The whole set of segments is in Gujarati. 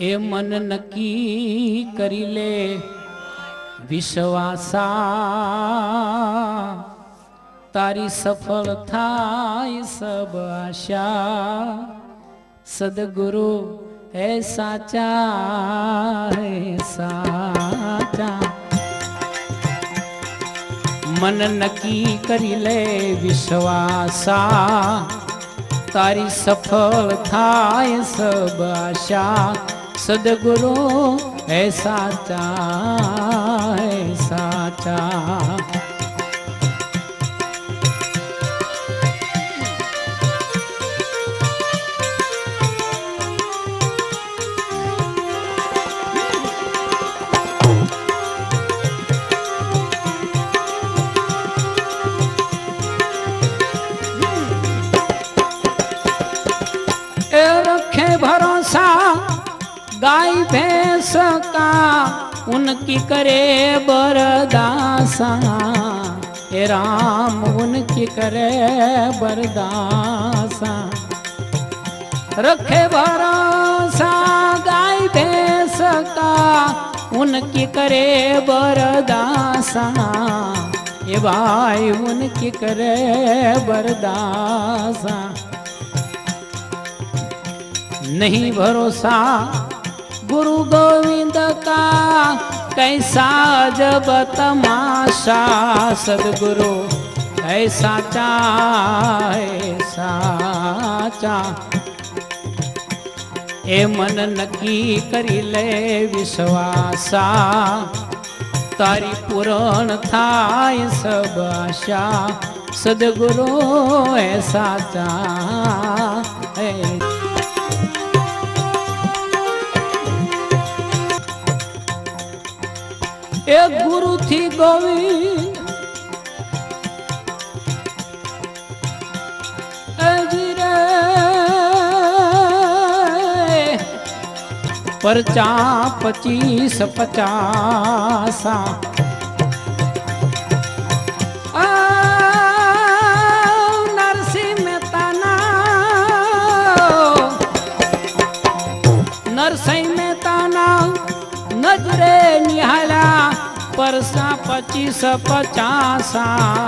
એ મન નક્કી કરી લે વિશ્વાસા તારી સફળ થાય સબ આશા સદગુરુ હે સાચા હે સાચા મન નક્કી કરી લે વિશ્વાસા તારી સફળ થાય સબ આશા સદગુરુ હે સાચા હે સાચા गाय भैंस का उनकी करे बरदासा। ए राम, उनकी करे बरदासा। रखे भरोसा गाय भैंस का उनकी करे बरदासा। ए भाई, उनकी करे बरदासा। नहीं भरोसा ગુરુ ગોવિંદ કા કૈસા અજબ તમાશા સદગુરુ હૈ સાચા હૈ સાચા? એ મન નક્કી કરી લે વિશ્વાસા, તારી પૂરણ થાય સબ આશા, સદગુરુ હે સાચા હે એ ગુરુ થી ગોવિંદ અજી રે પરચા પચીસ પચાસા આ નરસિંહ મહેતાના નરસિંહ મહેતાના નજરે નિહાળ્યા પરસા પચીસ પચાસારા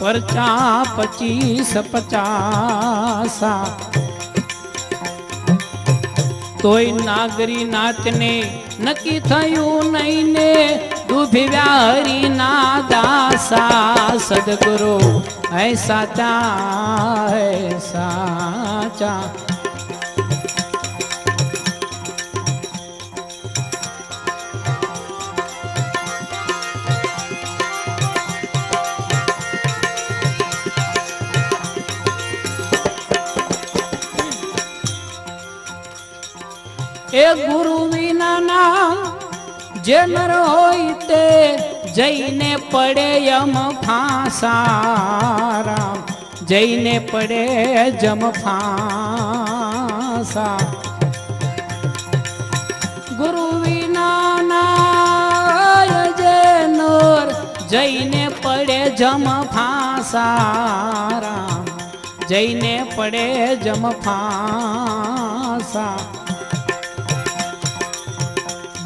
પરચા પચીસ પચાસા. તોય નાગરી નાચને નક્કી થયું નહીં ને હરી ના દાસા. સદગુરુ, હે સાચા હે સાચા. એ ગુરુ વિનાના જે નર હોય તે જઈને પડે યમ ફાંસારા. જઈને પડે જમ ફાંસા. ગુરુ વિનાના જે નર જઈને પડે જમ ફાંસારા. જઈને પડે જમ ફાંસા.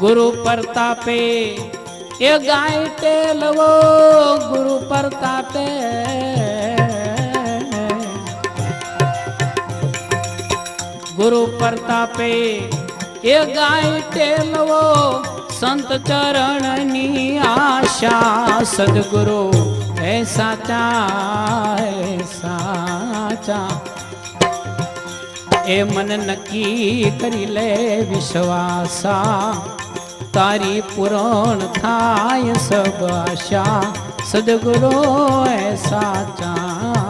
ગુરુ પ્રતાપે એ ગાય ટેલવો ગુરુ પ્રતાપે. ગુરુ પ્રતાપે એ ગાય ટેલવો સંત ચરણની આશા સદગુરુ, હે સાચા હે સાચા. એ મન નક્કી કરી લે વિશ્વાસા. તારી પૂરણ થાય સબ આશા સદગુરુ સાચા